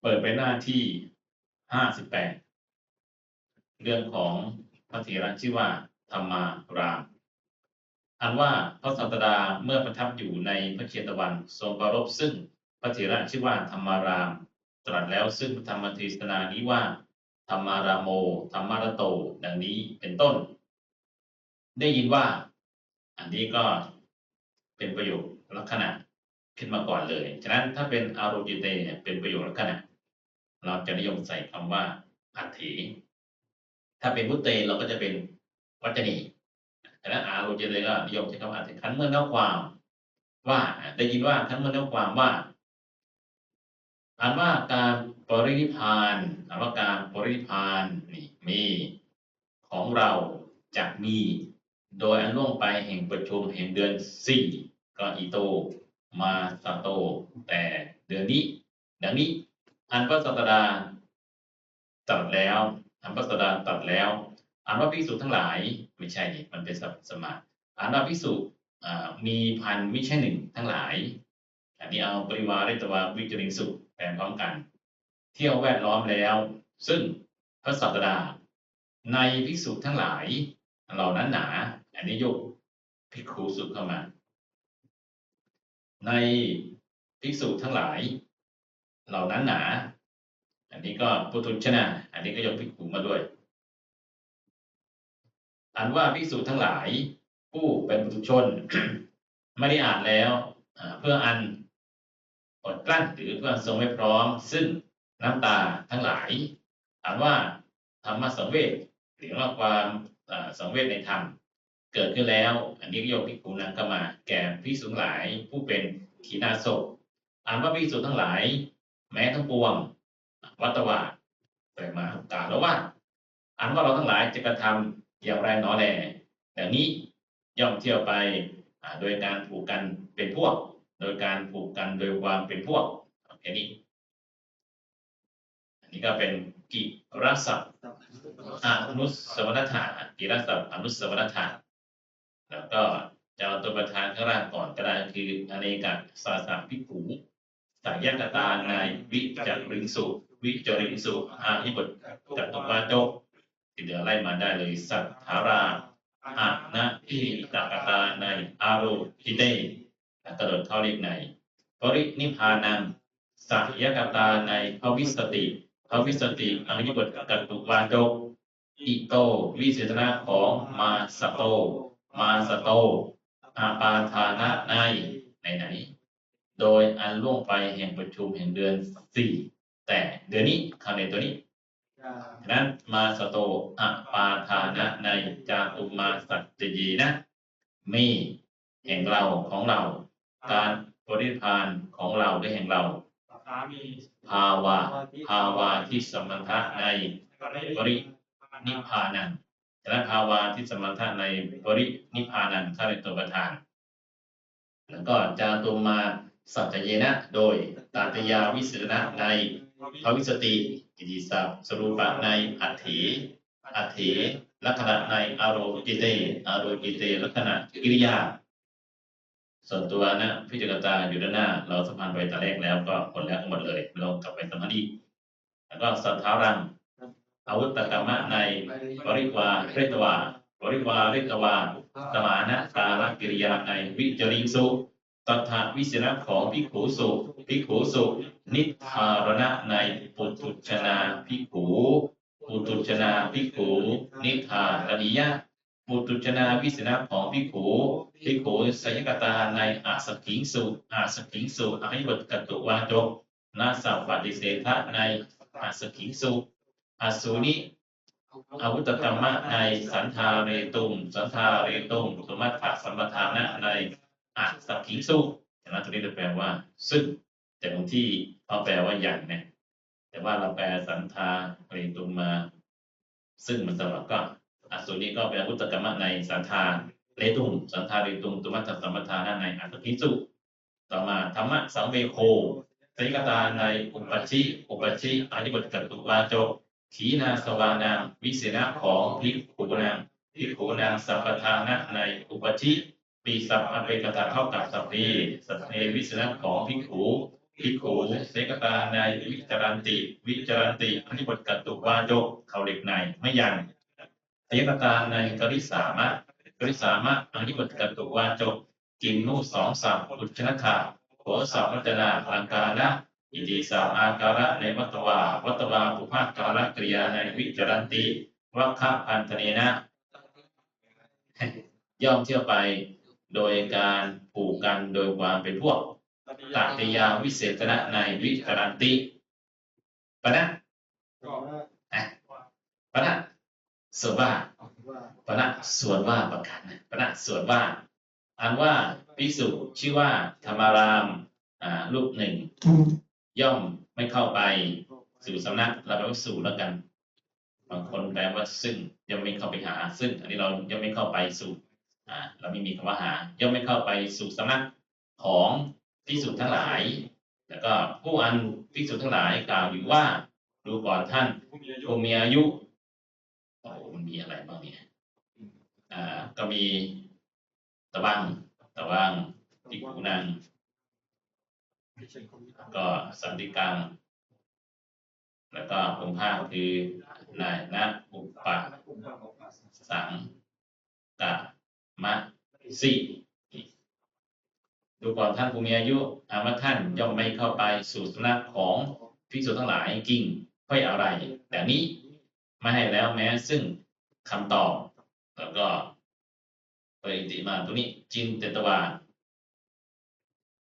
เปิดไปหน้าที่ห้าสิบแปดเรื่องของพระเถระชื่อว่าธรรมารามอันว่าพระสัตดาเมื่อประทับอยู่ในพระเชตวันทรงประรบซึ่งพระเถระชื่อว่าธรรมาราม ตรัสแล้วซึ่งพระธรรมเทศนานี้ว่า ธรรมารามโม ธรรมารโต ดังนี้เป็นต้น ได้ยินว่า อันนี้ก็เป็นประโยคลักษณะ ขึ้นมาก่อนเลย ฉะนั้นถ้าเป็นอารมณ์เตเนี่ยเป็นประโยคลักษณะ เราจะนิยมใส่คำว่าอัตถิถ้าเป็นพุตเตเราก็จะเป็นวัจนีฉะนั้นอารมณ์เตก็นิยมใช้คำว่าอัตถิคันเมื่อเนื้อความว่าได้ยินว่าคันเมื่อเนื้อความว่าอ่านว่าการปรินิพานอ่านว่าการปรินิพพานนี่มีของเราจะมี โดยอันล่วงไปแห่งประชุมแห่งเดือนสี่ก็อีโต มาสาโต แต่เดือนนี้ดังนี้ อันพระสัตดาตรัสแล้ว อันพระสัตดาตรัสแล้ว อันว่าภิกษุทั้งหลายไม่ใช่นี่มันเป็นสัสมาอันว่าภิกษุมีพันไม่ใช่หนึ่งทั้งหลาย อันนี้เอาปริวาริตวาวิจริงสุแปลพร้อมกัน เที่ยวแวดล้อมแล้ว ซึ่งพระสัตดา ในภิกษุทั้งหลาย เหล่านั้นหนา อันนี้ยกภิกขุสุเข้ามา ในภิกษุทั้งหลาย เหล่านั้นหนา อันนี้ก็ปุถุชนะ อันนี้ก็ยกภิกขุมาด้วย อันว่าภิกษุทั้งหลาย ผู้เป็นปุถุชน ไม่ได้อ่านแล้วเพื่ออันอดกลั้นหรือเพื่อทรงไม่พร้อม ซึ่งน้ำตาทั้งหลายอ่านว่าธรรมสังเวชหรือว่าความอ่าสังเวชในธรรม เกิดขึ้นแล้ว อันนี้ก็ยกภิกขุนั้นเข้ามาแก่ภิกษุงหลายผู้เป็นขีณาสพอ่านว่าภิกษุทั้งหลาย แม้ทั้งปวง วัตวาแต่มากาแล้วว่าอ่านว่าเราทั้งหลายจะกระทำอย่างไรหนอแลดังนี้ย่อมเที่ยวไปโดยการผูกกันเป็นพวก โดยการผูกกันโดยความเป็นพวกแค่นี้อันนี้ก็เป็นกิรศัพท์อนุสวรถากิรศัพท์อนุสวรถา แล้วก็จะเอาตัวประธานข้างล่างก่อนก็ได้คืออเนกสาสาพิขูสายกตาในวิจาริงสุวิจาริงสุอาหิบทจัตุวาโจกที่เหลือไล่มาได้เลยสัทธาราอะนะอิตากตาในอารุทิเตกระโดดเข้าเรียกในปรินิพานังสัยกตาในภวิสติภวิสติอหิบทจัตตุวาโจอิโตวิเศษณะของมาสโต มาสโต อาปาทานะในไหนไหนๆโดยอันล่วงไปแห่งประชุมแห่งเดือนสี่แต่เดือนนี้คำในตัวนี้ฉะนั้นมาสโตอาปาทานะในจาตุมาสัจจยีนะ มีแห่งเราของเรา การปริพานของเราด้แห่งเรา ภาวะภาวะที่สมถะในปรินิพพานัง ฉะนั้นภาวะที่สมถะในปรินิพพานังถ้าเป็นตัวประธาน แล้วก็จาตุมาสัจเยนะโดยตาตยาวิสุนะในภวิสติกิติศัพสรูปะในอัตถีอัตถีลักษณะในอารมณ์กิเตอารมณ์กิเตลักษณะกิริยา ส่วนตัวนะพิจารณาอยู่ด้านหน้า เราสัมพันธ์ไปแต่แรกแล้วก็หมดแล้วหมดเลยไม่ต้องกลับไปสมพันธ์อีกแล้วก็สัทธารัง อาวุธตกรรมะในบริวาเรตวาบริวาเรตวาสมานะกาลกิริยาในวิจริงสุตถาวิเศษของพิขูสุพิขูสุ นิทธารณะในปุถุชนาพิขูปุถุชนาพิขูนิทธารณิยะปุถุชนาวิเศษของพิขูพิขูสยกตาในอาสกิงสุอาสกิงสุอหิบทกตุวาจกนาสัพปฏิเสธะในอาสกิงสุ อสูนิอาวุตกรรมะในสันทาเรตุมสันทาเรตุมสมัตถะสัมปทานะในอัสกิงสุเห็นไหมตรงนี้เราแปลว่า ซึ่ง แต่บางที่เขาแปลว่าอย่างเนี่ยแต่ว่าเราแปลสันทาเรตุมมา ซึ่งมันสำหรับก็อสูนิก็เป็นอาวุตกรรมะในสันทาเรตุมสันทาเรตุมตุมัตถะสัมปทานะในอัสกิงสุต่อมาธรรมะสังเวโคสยกตาในอุปชชิอุปชชิอธิบทกัตุวาโจ ขีนาสวานางวิเศษของภิกขุนางภิกขุนางสัพพทานะในอุปชิปีสัพอเปกตาเท่ากับสัพเพสัพเพวิเศษของภิกขุภิกขุเสกตาในวิจารันติ วิจารันติอธิบทกตตุวาโจเขาเหล็กในไม่ยังเสกตาในกริสามะกริสามะอธิบทกตตุวาโจกินนูสองสับอุจชนะขาโขสัพพัจนาลังกานะ อิติสามอาการะในวัตวาวัตวาปุภาการะกริยาในวิจารันติวัคคะพันธเนนะ ย่อมเที่ยวไป โดยการผูกกันโดยความเป็นพวกตติยาวิเศษณะในวิจารันติปะนะอะปะนะส่วนว่าปะนะส่วนว่าประกันนะปะนะส่วนว่าอันว่าภิกษุชื่อว่าธรรมาราม อ่ารูปหนึ่ง ย่อมไม่เข้าไปสู่สำนักเราแปลว่าสู่แล้วกันบางคนแปลว่าซึ่งย่อมไม่เข้าไปหา ซึ่ง อันนี้เราย่อมไม่เข้าไปสู่อ่าเราไม่มีคำว่าหา ย่อมไม่เข้าไปสู่สำนักของภิกษุทั้งหลาย แล้วก็ผู้อันภิกษุทั้งหลายกล่าวอยู่ว่าดูก่อนท่านผู้มีอายุโอ้มันมีอะไรบ้างเนี่ยอ่าก็มีตะบังตะวังติกูนัง ก็สันติกังแล้วก็องค์ภาคคือนายนะอุปะสังกะมะสีดูก่อนท่านผู้มีอายุอาว่าท่านย่อมไม่เข้าไปสู่สำนักของภิกษุทั้งหลายกิ่งค่อยอะไร แต่นี้ไม่ให้แล้วแม้ซึ่งคำตอบ แล้วก็ปริติมาตัวนี้จินเตตวา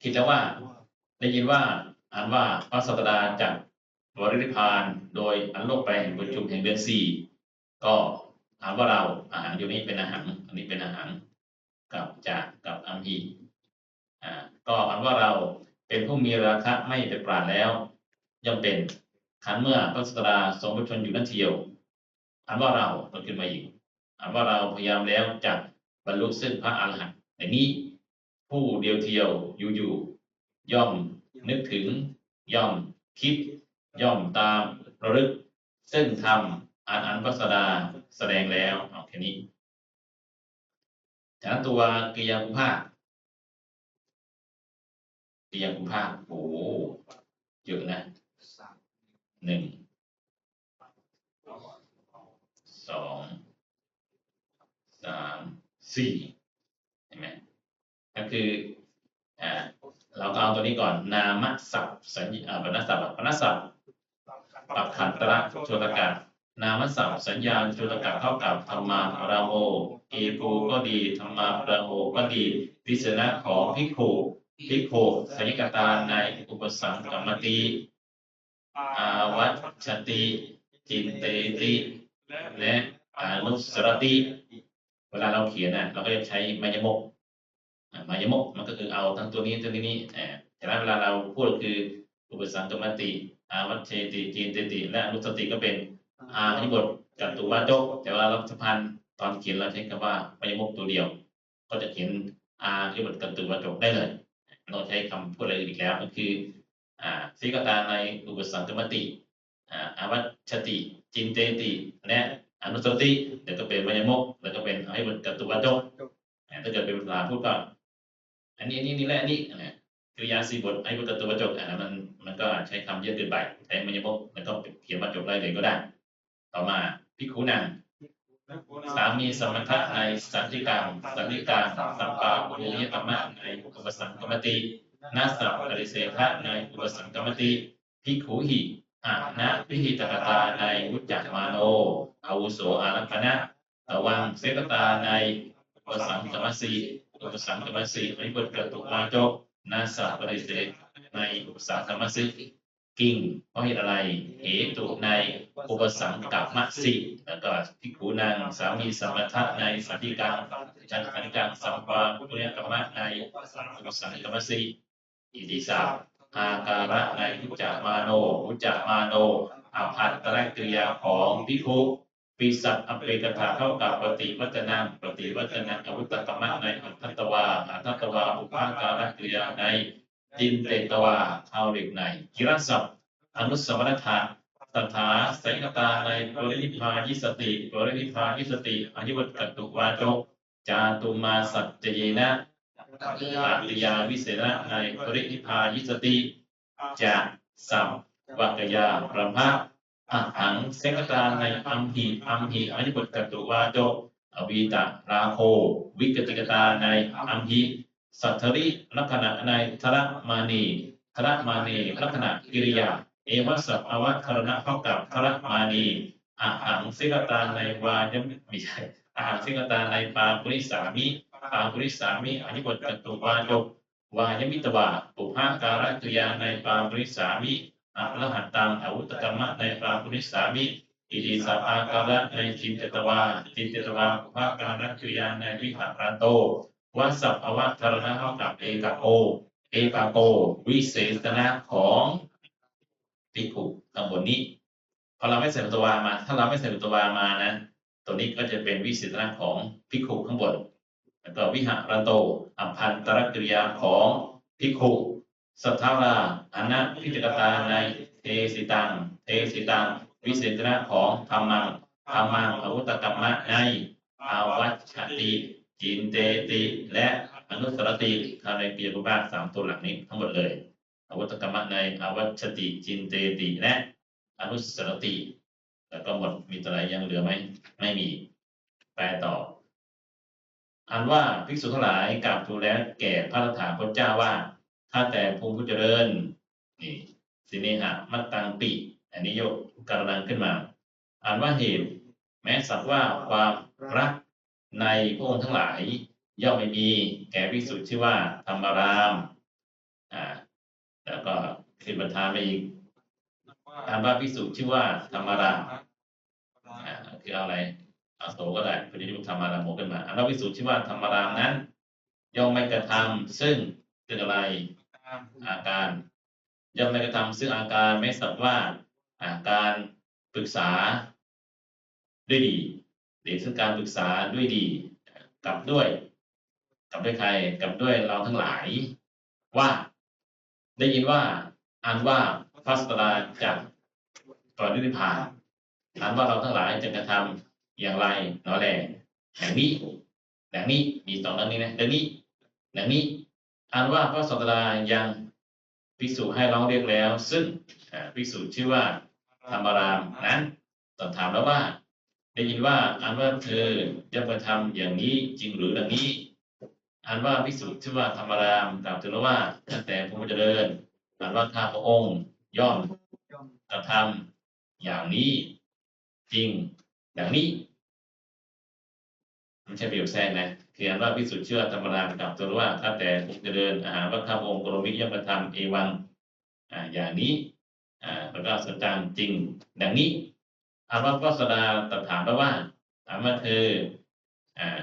คิดแล้วว่า ได้ยินว่าอ่านว่าพระสัตดาจากบริริพานโดยอันโลกไปแห่งประชุมแห่งเดือนสี่ก็อ่านว่าเราอาหารอยู่นี้เป็นอาหารอันนี้เป็นอาหารกับจากกับอัมพีอ่าก็อ่านว่าเราเป็นผู้มีราคะไม่เป็นปราดแล้วย่อมเป็นขันเมื่อพระสัตดาทรงประชนอยู่นั่นเทียวอ่านว่าเราก็ขึ้นมาอีกอ่านว่าเราพยายามแล้วจะบรรลุซึ่งพระอรหันต์ในนี้ผู้เดียวเทียวอยู่อยู่ ย่อมนึกถึง ย่อมคิด ย่อมตามระลึก ซึ่งทำอันอันพัสดาแสดงแล้วเอาแค่นี้จากตัวกิยาคุภาคกิยาคุภาคโอ้โหเยอะนะหนึ่งสองสามสี่เห็นไหมก็คืออ่า เราก็เอาตัวนี้ก่อน นามศัพท์สัญญาปณศัพท์ปณศัพท์ปักขันตระโชตกะนามศัพท์สัญญาโชตกะเท่ากับธรรมาราโมเอกูก็ดีธรรมาราโมก็ดีพิสนะของพิกขุพิกขุสัญญกตาในอุปสังกรรมติอาวัชติจินเตติและอนุสรติ เวลาเราเขียนน่ะเราก็จะใช้มายมก มายมกมันก็คือเอาทั้งตัวนี้ตัวนี้นี่เออแต่ในเวลาเราพูดคืออุปสังกรรมติอาวัชเชติจินเตติ และอนุสติก็เป็นอาที่บทกับตัววาโจกแต่ว่ารัฐพันธ์ตอนเขียนเราใช้คำว่ามายมกตัวเดียว ก็จะเขียนอาที่บทกับตัววาโจกได้เลยไม่ต้องใช้คำพูดอะไรอีกแล้วก็คืออ่าสิกตาในอุปสังกรรมติอ่าอาวัชติจินเตติและอนุสติเดี๋ยวก็เป็นมายมกแล้วก็เป็นให้บทกับตัววาโจกถ้าเกิดเป็นภาษาพูดก็ อันนี้อันนี้นี่แหละอันนี่นะกริยาสี่บทไอ้บทกับตัวว่าโจกอันนั้นมันมันก็ใช้คำเยอะเกินไปใช้มายมกมันก็เขียนว่าโจกได้เลยก็ได้ ต่อมาพิกขุนังสามีสมถะในสันติกรรมสันติการสัมปาปุริยกรรมะในอุปสังกรรมตินาสัพปริเสธะในอุปสังกรรมติพิกขุหิอานะพิหิตกตาในวุจจมาโนอาวุโสอารัมพนะตวังเสกตาในอุปสังกรรมสี อุปสังกรรมสีในบทกระตุกมาโจกนาสัพปริเสธในอุปสังกรรมสีกิ่งเพราะเหตุอะไรเหตุในอุปสังกัปมสิแล้วก็พิกขุนางสามีสมถะในสันติการจันสันการสัมปาปุญญกรรมะในอุปสังกัปมสิอิติสาอาการะในอุจจามาโนอุจจามาโนอาภัตตระกริยาของพิกขุ ปีสัตอเปกถาเท่ากับปฏิวัตนังปฏิวัตนังอวุตตมะในอัตถตวาอัตถตวาอุปาการะกริยาในจินเตตวาเท่าเหล็กในกิรสัพอนุสมณธาตถาไสกตาในปรินิพพายิสติปรินิพพายิสติอธิวัตกตุวาโจจาตุมาสัจเจนะตัติยาวิเศษะในปรินิพพายิสติจะสัมวักยาประภะ อะหังเสกตาในอัมหิอัมหิอนิบทกตุวาโจอวีตะราโควิกติกตาในอัมหิสัทธริลักษณะในทรมานีทรมานีลักษณะกิริยา เอวัสัพอวัครณะเท่ากับทรมานีอะหังเสกตาในวายมไม่ใช่อาหังเสกตาในปาปุริสามิปาปุริสามิอนิบทกตุวาโจวายมิตวาปุพาการะตุยาในปาปริสามิ อรหัตตังอาวุตกรรมะในปาปริสามิอิติสัพพาการะในจินเตตวาจินเตตวาปุพาการะตุยานในวิหารันโตวัสสัพอวัตรณะเท่ากับเอกโอ เอกโก วิเศษณะของภิกขุข้างบนนี้พอเราไม่ใส่ตัววามา ถ้าเราไม่ใส่ตัววามานะ ตัวนี้ก็จะเป็นวิเศษณะของภิกขุข้างบนแล้วก็วิหารโตอภันตรกิริยาของภิกขุ สัทธาราอนัพิจกตาในเทสิตัง เทสิตัง วิเศษณะของธรรมังธรรมังอวุตกรรมะในอาวัชติจินเตติ และอนุสรติทาในปียกุบาสามตัวหลักนี้ทั้งหมดเลยอวุตกรรมะในอาวัชติจินเตติและอนุสรติแล้วก็หมดมีตัวไหนยังเหลือไหมไม่มีแปลต่ออันว่าภิกษุทั้งหลายกราบทูลแล้วแก่พระตถาคตเจ้าว่า ถ้าแต่ภูมิผู้เจริญ นี่สิเนหะมัตตังปิอันนี้ยกกระดังขึ้นมา อ่านว่าเหตุ แม้สักว่าความรักในพระองค์ทั้งหลาย ย่อมไม่มีแก่ภิกษุชื่อว่าธรรมาราม อ่า แล้วก็ขึ้นประธานไปอีกอ่านว่าภิกษุชื่อว่าธรรมารามอ่าคืออะไรอาโสก็ได้พอดียุคธรรมารามโมขึ้นมาอ่านว่าภิกษุชื่อว่าธรรมารามนั้นย่อมไม่กระทำซึ่ง คืออะไร อาการย่อมไม่กระทำซึ่งอาการไม่สักว่าอาการปรึกษาด้วยดี หรือซึ่งการปรึกษาด้วยดีกับด้วยกับด้วยใครกับด้วยเราทั้งหลาย ว่า ได้ยินว่าอ่านว่าพระสตราจากปรินิพพานอ่านว่าเราทั้งหลายจะกระทำอย่างไรหนอแลอย่างนี้อย่างนี้มีสองดังนี้นะดังนี้ดังนี้ อ่านว่าพระศาสดายังภิกษุให้ร้องเรียกแล้ว ซึ่งภิกษุชื่อว่าธรรมรามนั้นตอบถามแล้วว่า ได้ยินว่าอ่านว่าเธอจะกระทำอย่างนี้จริงหรือดังนี้อ่านว่าภิกษุชื่อว่าธรรมรามกล่าวถึงแล้วว่าตั้งแต่พระพุทธเจริญอ่านว่าข้าพระองค์ย่อมกระทำอย่างนี้จริงอย่างนี้ไม่ใช่ประโยคแทรกนะ คืออ่านว่าภิกษุเชื่อธรรมรามกล่าวถึงแล้วว่าข้าแต่พระพุทธเจริญอาหารว่าข้าพระองค์กรมิยมกระทำเอวังอ่าอย่างนี้อ่าแล้วก็สัจจังจริง ดังนี้ถาว่าพระสดาตถามแล้วว่าถามว่าเธออ่า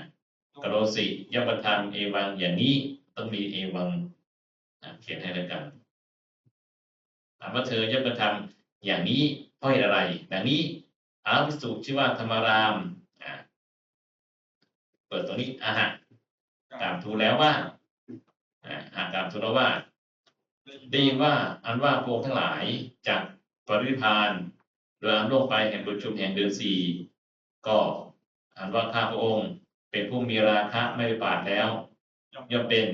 กโรสิยมกระทำเอวังอย่างนี้ต้องมีเอวังเขียนให้แล้วกันถามว่าเธอยมกระทำอย่างนี้เพราะเหตุอะไร ดังนี้อาวิสุชื่อว่าธรรมราม ปิดตรงนี้อาหารกราบทูลแล้วว่าอาหากราบทูลแล้วว่าได้ยินว่าอันว่าพวกทั้งหลายจากปริพานโดยอันล่วงไปแห่งประชุมแห่งเดือนสี่ก็อันว่าข้าพระองค์ เป็นผู้มีราคะไม่ปาดแล้วย่อมเป็น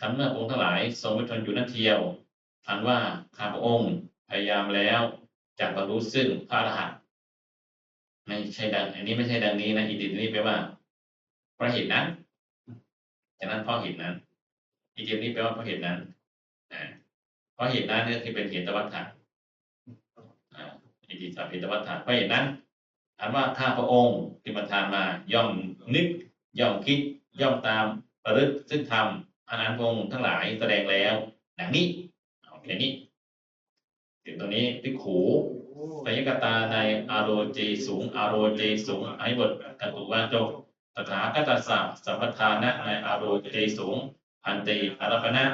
คันเมื่อพระองค์ทั้งหลายทรงประชนอยู่นั่นเทียวอันว่าข้าพระองค์พยายามแล้วจากบรรลุซึ่งพระอรหันต์ไม่ใช่ดัง อันนี้ไม่ใช่ดังนี้นะอีดินี้แปลว่า ราะเหตุนั้นฉะนั้นเพราะเหตุนั้นอีดิตนี้แปลว่าเพราะเหตุนั้นเพราะเหตุนั้นเนี่ยคือเป็นเหตุวัฏฏะอิติสัพเหตุวัฏฏะเพราะเหตุนั้นอันว่าข้าพระองค์ที่ประทานมาย่อมนึกย่อมคิดย่อมตามประลึกซึ่งทำอันอันพระองค์ทั้งหลายแสดงแล้วดังนี้โอเคนี้ถึงตรงนี้พิขูปยกตาในอารโรเจสูงอารโรเจสูงอหิบทกันตุวาจก ตถาคตสัพสัมปทานะในอารโรเจสูงพันติอารปนะ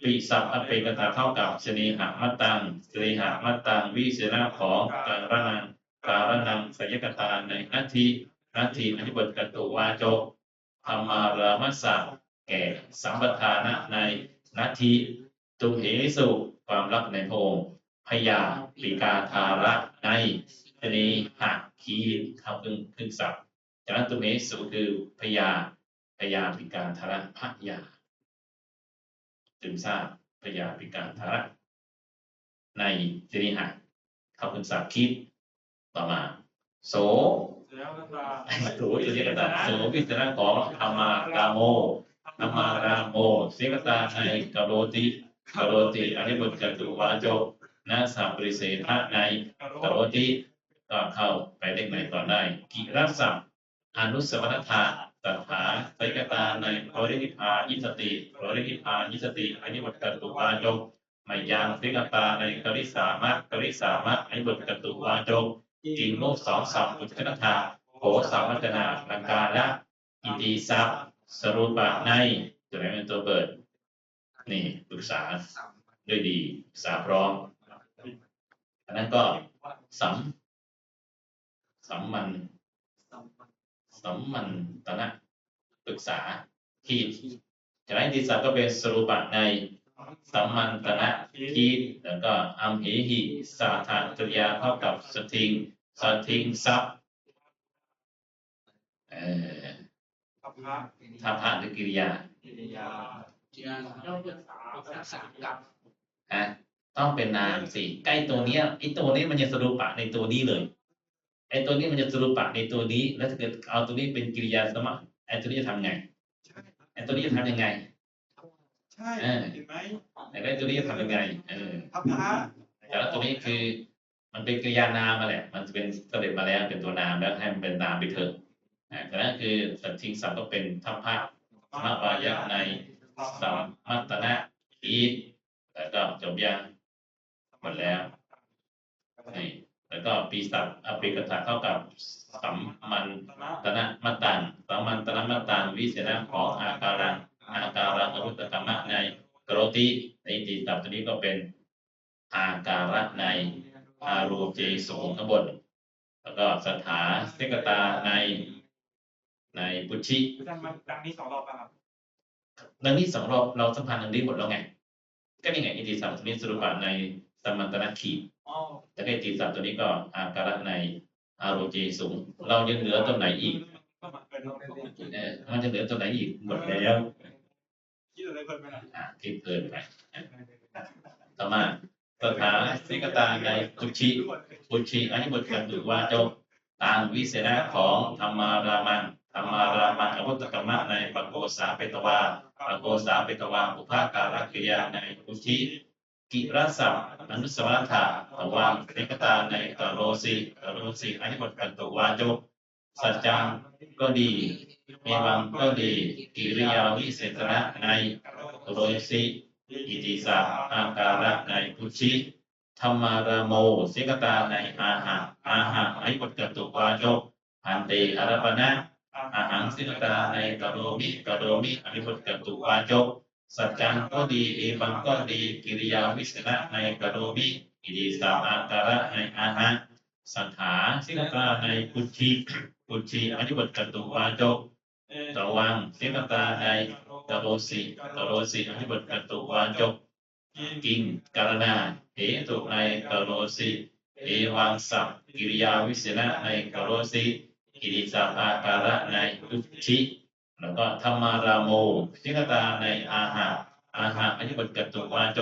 ปีสัพอเปกตาเท่ากับชนีหามัตตังสรีหามัตตังวิเสนาของการนังการนังสยกตาในนาทีนาทีอธิบทกตุวาโจธรรมารามัสสะแก่สัมปทานะในนาทีตุเหสุความรักในพงพยาปิกาธาระในชนีหะคีคำพึงพึงศัพท์ จากนั้นตุเหสุคือพยาพยาปิกาธาระพยาจึงทราบพยาปิกาธาระในสิริหะเขาเป็นศัพท์คิดต่อมา โสแล้วก็ตาโสอยู่ที่กระดาโสวิสระของธรรมารามโมธรรมารามโมเสกตาในกโรติกโรติอันนี้บทจตุวาโจนะสัพปริเสธะในกโรติก็เข้าไปเลขไหนก่อนได้กิรัสสัม อนุสวรธาตถาไตกตาในโพธินิพายิสติโพธินิพายิสติอนนี้บทกตุวาโจมายางติกตาในกริสามะกริสามะอนนี้บทกตุวาโจกิงโมสองสัมปุจนธาโหสามวัฒนาลังกาละอิติสัพสรุปะในตัวไหนเป็นตัวเปิด นี่ปรึกษาด้วยดีปรึกษาพร้อมอันนั้นก็สัมสัมมัน สัมมันตนะปรึกษาขีดจากนั้นที่สัตก็เป็นสรุปะในสัมมันตนะขีดแล้วก็อัมเหหิสาธานกริยาเท่ากับสทิงสทิงซับเอ่อทัพพระท่าพาหรือกิริยากิริยาต้องปรึกษาปรึกษากับฮะต้องเป็นนามสิใกล้ตัวเนี้ยไอ้ตัวนี้มันจะสรุปะในตัวนี้เลย ไอ้ตัวนี้มันจะสรุปะในตัวนี้ แล้วถ้าเกิดเอาตัวนี้เป็นกิริยาสมะไอ้ตัวนี้จะทำไงใช่ไอ้ตัวนี้จะทำยังไง ใช่เออเห็นไหมไอ้ไอ้ตัวนี้จะทำยังไงเออทัพพระแต่แล้วตัวนี้คือ มันเป็นกริยานามมาแหละ มันจะเป็นสำเร็จมาแล้วเป็นตัวนามแล้วให้มันเป็นนามไปเถอะอ่าแต่นั้นคือสัตทิงสัมก็เป็นทัพพะมาวายะในสัมมัตตนะอีแล้วก็จบยังหมดแล้วนี่ แล้วก็ปีศัพท์อภิกถาเท่ากับสัมมันตนะมัตตันสัมมันตนะมัตตันวิเศษของอาการังอาการังอรุตกรรมะในกรติในตีศัพท์ตัวนี้ก็เป็นอาการะในอารูเจสูงข้างบน แล้วก็สถาเสกตาในในปุชิดังนี้สองรอบครับดังนี้สองรอบเราสัมพันธ์ดังนี้หมดแล้วไง ก็นี่ไงอิติศัพท์ตัวนี้สรุปในสัมมันตนะขีดอ๋อแล้วก็ตีสัตว์ตัวนี้ก็อาการะในอาโรเจสูง เรายังเหลือตัวไหนอีกมันจะเหลือตัวไหนอีกหมดแล้วคิดเพิ่มไหมล่อ่าที่เกินไปต่อมาสถาสิกตาในปุชิปุชิอันนี้บทกันตุวาจบตามวิเศษณะของธรรมารามังธรรมารามังอวุตกรรมะในปัโกสาเปตวาปัโกสาเปตวาอุภาการกิยาในปุชิ กิรัสสัมอนุสวรธาตวังเรกตาในกโรสีกโรสีอันนี้บทกันตุวาจบสัจจังก็ดีเมวังก็ดีกิริยาวิเศษณะในกโรสีอิติสาอาการะในพุชิธรรมารโมเสกตาในอาหะอาหะอันนี้บทกันตุวาจบพันเตอารปนะอาหังสิกตาในกโรมิกโรมิอันนี้บทกันตุวาจบ สัจจังก็ดีเอวังก็ดี กิริยาวิเศษณะในกโรมิอิติสาอาการะในอาหะสัทธาสิกตาในปุชชีปุชีอธิบทกตุวาจกเออตวังสิกตาในกโรสีกโรสีอธิบทกตุวาจกกิงการณาเหตุในกโรสีเอวังสัพกิริยาวิเศษณะในกโรสีอิติสาอาการะในปุชชี แล้วก็ธรรมาราโมสิกตาในอาหะอาหะอธิบทกตุวาโจ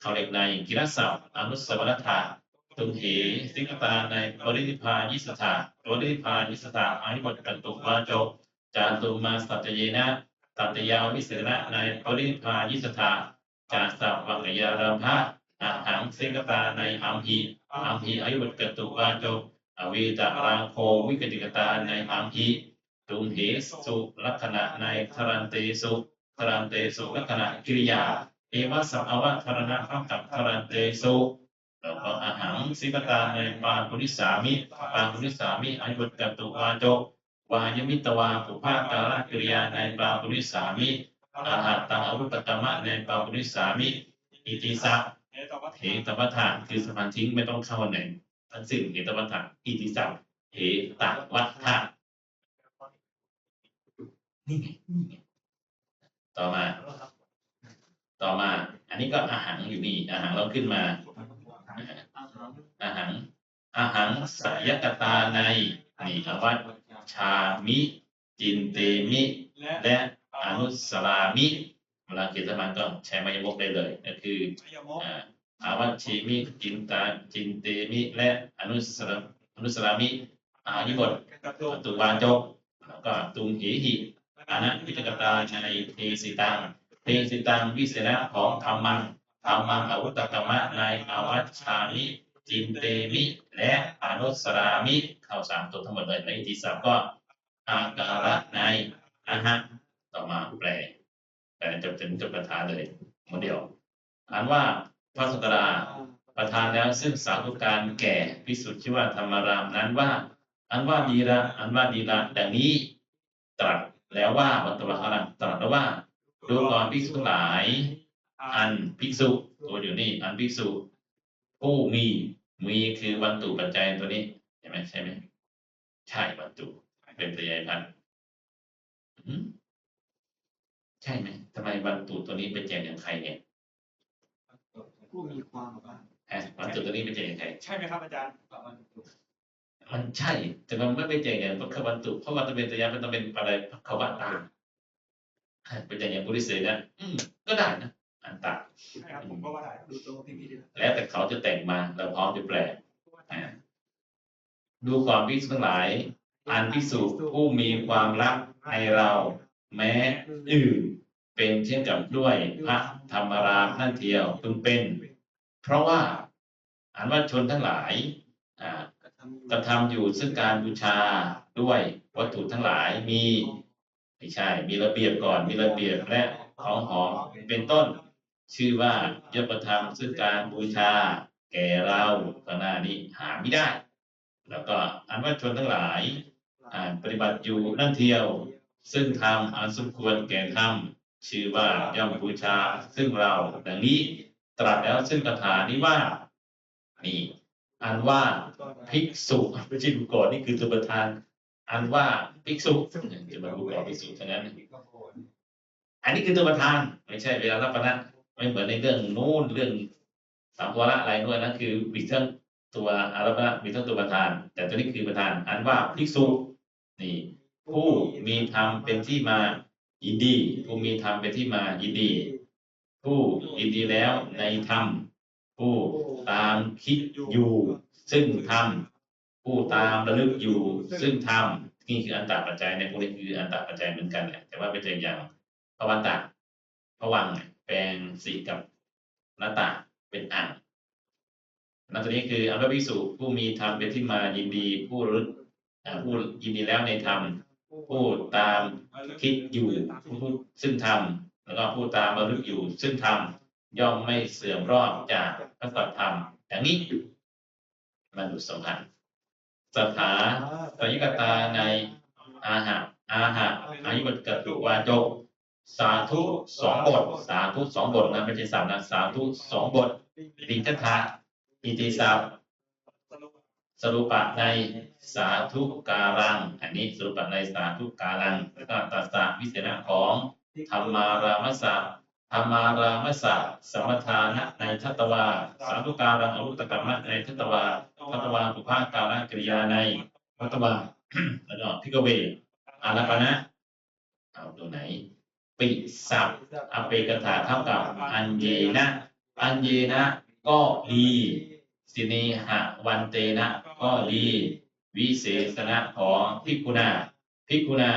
เขาเรียกในกิรสัพอนุสวรธาตุมเหสิกตาในปริธิพายิสถาปริธิพายิสถาอธิบทกตุวาโจจาตุมาสัตเยนะตัตยาวิเศษณะในปริธิพายิสถาจาสัพวังยารัมภะอาหังสิกตาในอัมหีอัมหีอธิบทกตุวาโจอวิตารังโควิกติกตาในอัมหี ตุมเหสุลักษณะในทรันเตสุทรันเตสุลักษณะกิริยา เอวะสัมอวะทรณะเท่ากับทรันเตสุแล้วก็อาหังสิกตาในปาปุริสามิปาปุริสามิอันบทกตุวาโจวายมิตวาปุภาการกิริยาในปาปุริสามิอาหัตตังอรุปตมะในปาปุริสามิอิติสัพเออต่อมาเหตวัฏฐานคือสะพานทิ้งไม่ต้องเข้าไหนทั้งสิ้นเหตวัฏฐานอิติสัพเหตวัฏฐานนี่ไงนี่ไง ต่อมา ต่อมา อันนี้ก็อาหารอยู่นี่อาหารเราขึ้นมา อาหารอาหารสายกตาในนี่คำว่าชามิจินเตมิ และอนุสรามิเวลาเขียนสมานก็ใช้มายมกได้เลยก็คืออาวัชชีมิจินตาจินเตมิ และอนุสรอนุสรามิอายิบทตุวานจกแล้วก็ตุงหิหิ นะวิจกตาในเทสิตังเทสิตังวิเศษของธรรมังธรรมังอวุตกรรมะในอาวัชชามิจินเตมิและอนุสรามิเข้าสามตัวทั้งหมดเลยในอิทธิศัพท์ก็อาการะในอาหะต่อมาแปลแปลจบถึงจบคาถาเลยโมเดลอ่านว่าพระสุกดาประทานแล้วซึ่งสาธุการแก่พิสุทธิ์ชื่อว่าธรรมรามนั้นว่า อันว่าดีละอันว่าดีละดังนี้ตรัส แล้วว่าวัตถุละลังตรัสแล้วว่าดูก่อนภิกษุทั้งหลาย อันภิกษุตัวอยู่นี่อันภิกษุ ผู้มีมีคือวันตุปัจจัยตัวนี้ใช่ไหมใช่ไหมใช่วันตุเป็นปริยายพันธ์อืมใช่ไหมทำไมวันตุตัวนี้ไปแจกอย่างใครเนี่ยผู้มีความว่าฮะวันตุตัวนี้ไปแจกอย่างใครใช่ไหมครับอาจารย์ มันใช่ แต่มันไม่ไปแจกอย่างพระควันตุเพราะวันตุเป็นปริยายมันต้องเป็นอะไรพระควตาไปแจกอย่างบุริเสนะอืมก็ได้นะอันตาใช่ครับผมก็ว่าได้ดูตัวพี่พี่ดีแล้วแต่เขาจะแต่งมาเราพร้อมจะแปลอ่าดูความพิสูจทั้งหลาย อันพิสูจผู้มีความรักในเรา แม้อื่นเป็นเช่นกับด้วยพระธรรมรามนั่นเทียวพึงเป็น เพราะว่าอันว่าชนทั้งหลายอ่า กระทำอยู่ซึ่งการบูชาด้วยวัตถุทั้งหลายมีไม่ใช่ มีระเบียบก่อนมีระเบียบและของหอมเป็นต้น ชื่อว่ายปธรรมซึ่งการบูชา แก่เราข้างหน้านี้หาไม่ได้ แล้วก็อันว่าชนทั้งหลายปฏิบัติอยู่นั่นเทียว ซึ่งทำอันสมควรแก่ธรรมชื่อว่าย่อมบูชาซึ่งเราดังนี้ตรัสแล้วซึ่งคาถานี้ว่านี่ อันว่าภิกษุไม่ใช่ดูก่อนนี่คือตัวประธาน อันว่าภิกษุจะมาดูก่อนภิกษุทั้งนั้น อันนี้คือตัวประธาน ไม่ใช่เวลารับประทานไม่เหมือนในเรื่องนู้นเรื่องสามวาระอะไรนู้นนั่นคือมีทั้งตัวอารัปนะมีทั้งตัวประธาน แต่ตัวนี้คือประธาน อันว่าภิกษุนี่ผู้มีธรรมเป็นที่มายินดี ผู้มีธรรมเป็นที่มายินดี ผู้ยินดีแล้วในธรรมผู้ ตามคิดอยู่ ซึ่งธรรมผู้ตามระลึกอยู่ ซึ่งธรรมนี่คืออันตรปัจจัยในพวกนี้คืออันตรปัจจัยเหมือนกันแหละแต่ว่าเป็นตัวอย่างพวันตะพวังแปลงสีกับหน้าตาเป็นอ่างนั่นตัวนี้คืออันว่าภิกษุผู้มีธรรมเป็นที่มายินดีผู้รู้อ่าผู้ยินดีแล้วในธรรมผู้ตามคิดอยู่ผู้ซึ่งธรรมแล้วก็ผู้ตามระลึกอยู่ซึ่งธรรม ย่อมไม่เสื่อมรอดจากพระสัจธรรมอย่างนี้มันดูสมพันสถาสยิกตาในอาหะอาหะอายุบตกตุวาจกสาธุสองบท สาธุสองบทนะไม่ใช่สามนะสาธุสองบทลิงคทะอิติศัพสรุปสรุปะในสาธุการัง อันนี้สรุปะในสาธุการังแล้วก็ตัสสะวิเศษณของธรรมารามสะ ธรรมารามสะสมทานะในทัตวา สาธุการังอรุตกรรมะในทัตวาทัตวาปุภาการะกริยาในทัตตวาแล้วก็พิกเวอารัปนะเอาตัวไหน ปิสัพอเปกถาเท่ากับอันเยนะ อันเยนะก็ดีสิเนหะวันเตนะก็ดีวิเศษณะของพิกุณาพิกุณา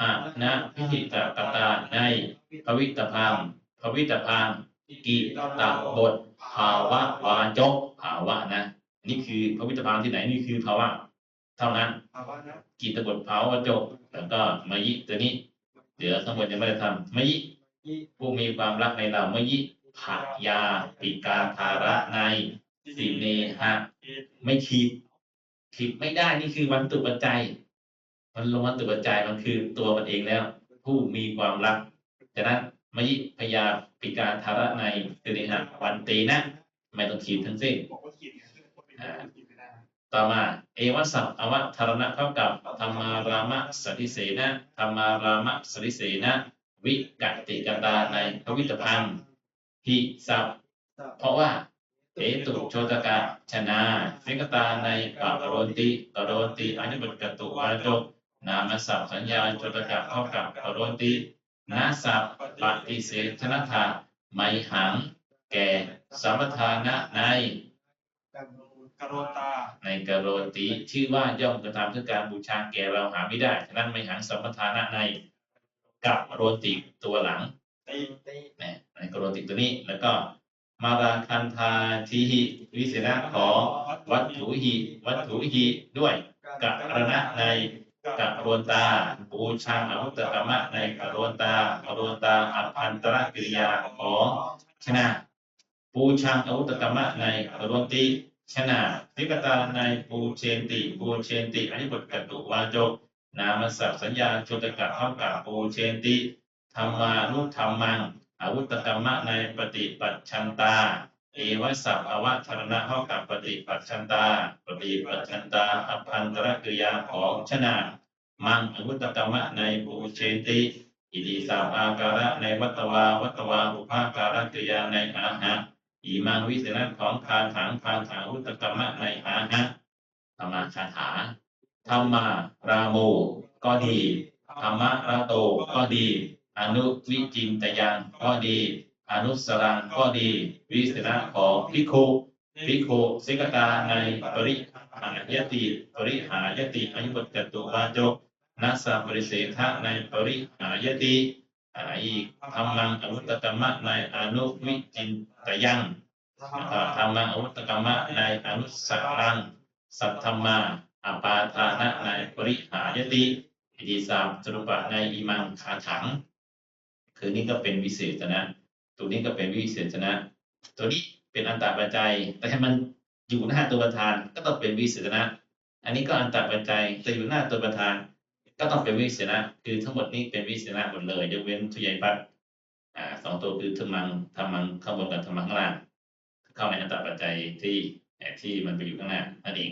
อะนะพิหิตกตาในภวิตพัง ภวิตพังกิตบทภาวะวาจกภาวะนะนี่คือภวิตพังที่ไหนนี่คือภาวะเท่านั้นกีตบทภาวะจกแล้วก็มยิตัวนี้เดี๋ยวทั้งหมดยังไม่ได้ทำมยิผู้มีความรักในเรามยิภยาปิกาธาระในสีเนหะไม่คิดคิดไม่ได้นี่คือวันตุปัจจัย มันลงวันตุปัจจัยมันคือตัวมันเองแล้ว ผู้มีความรักฉะนั้น มยิพยาปิกาธาระในสีเนหะวันเตนะ ไม่ต้องขีดทั้งสิ้นบอกว่าขีดไงคนเป็นขีดไม่ได้ต่อมา เอวสัพอวัธารณะเท่ากับธรรมารามะสติเสนะธรรมารามะสติเสนะวิกติกตาในพระวิตพังค์หิสัพเพราะว่าเอตุโชตกะชนะสิกตาในปากโรติกโรติอนุบตกตุวาจกนามสัพสัญญาโชตกะเท่ากับกโรติ นาสัพปฏิเสธนธาไมหัง แก่สัมปทานะในกโรตาในกโรติชื่อว่าย่อมกระทำเพื่อการบูชาแก่เราหาไม่ได้ฉะนั้นไม่หังสัมปทานะในกับโรติตัวหลังตีนะในกโรติตัวนี้แล้วก็ มาราคันธาทีหิวิเศษณะของวัตถุหิ วัตถุหิด้วยกับรณะใน กับโรตาบูชาอาวุตกรรมะในกโรตากโรตาอภันตรกิริยาของชนะบูชาอาวุตกรรมะในกโรติชนะทิกตาในปูเชนติปูเชนติอธิบทกตุวาโจนามสัพสัญญาชุตกะเท่ากับปูเชนติธรรมานุธรรมังอาวุตกรรมะในปฏิปัจชันตา เอวสัพอวัชรณะเท่ากับปฏิปัจชันตา ปฏิปัจชันตาอภันตรกิยาของชนะ มังอวุตกรรมะในปูเชนติอิติสาอาการะในวัตวาวัตวาอุปาการะกิยาในอาหะอีมังวิเศษณของคาถังคาถาวุตกรรมะในอาหะธรรมคาถาธรรมาราโมก็ดีธรรมะราโตก็ดี อนุวิจินตยังก็ดี อนุสรังก็ดี วิเศษณของพิกขุพิกขุสิกตาในปริหายติปริหายติอายุบจตุวาจกนัสสะปริเสทะในปริหายติอ่าอีกธรรมังอวุตกรรมะในอนุวิจินตยังธรรมะอาวุตกรรมะในอนุสรังสัทธรรมาอาปาทานะในปริหายติอิติสามสรุปะในอิมังคาถัง คือนี่ก็เป็นวิเศษนะ ตัวนี้ก็เป็นวิเศษนะ ตัวนี้เป็นอันตรปัจจัย แต่ให้มันอยู่หน้าตัวประธานก็ต้องเป็นวิเศษนะ อันนี้ก็อันตรปัจจัยแต่อยู่หน้าตัวประธาน ก็ต้องเป็นวิเศษนะ คือทั้งหมดนี้เป็นวิเศษนะหมดเลยยกเว้นทุยายปัตอ่าสองตัวคือธรรมังธรรมังข้างบนกับธรรมังข้างล่าง เข้าในอันตรปัจจัยที่ที่มันไปอยู่ข้างหน้านั่นเอง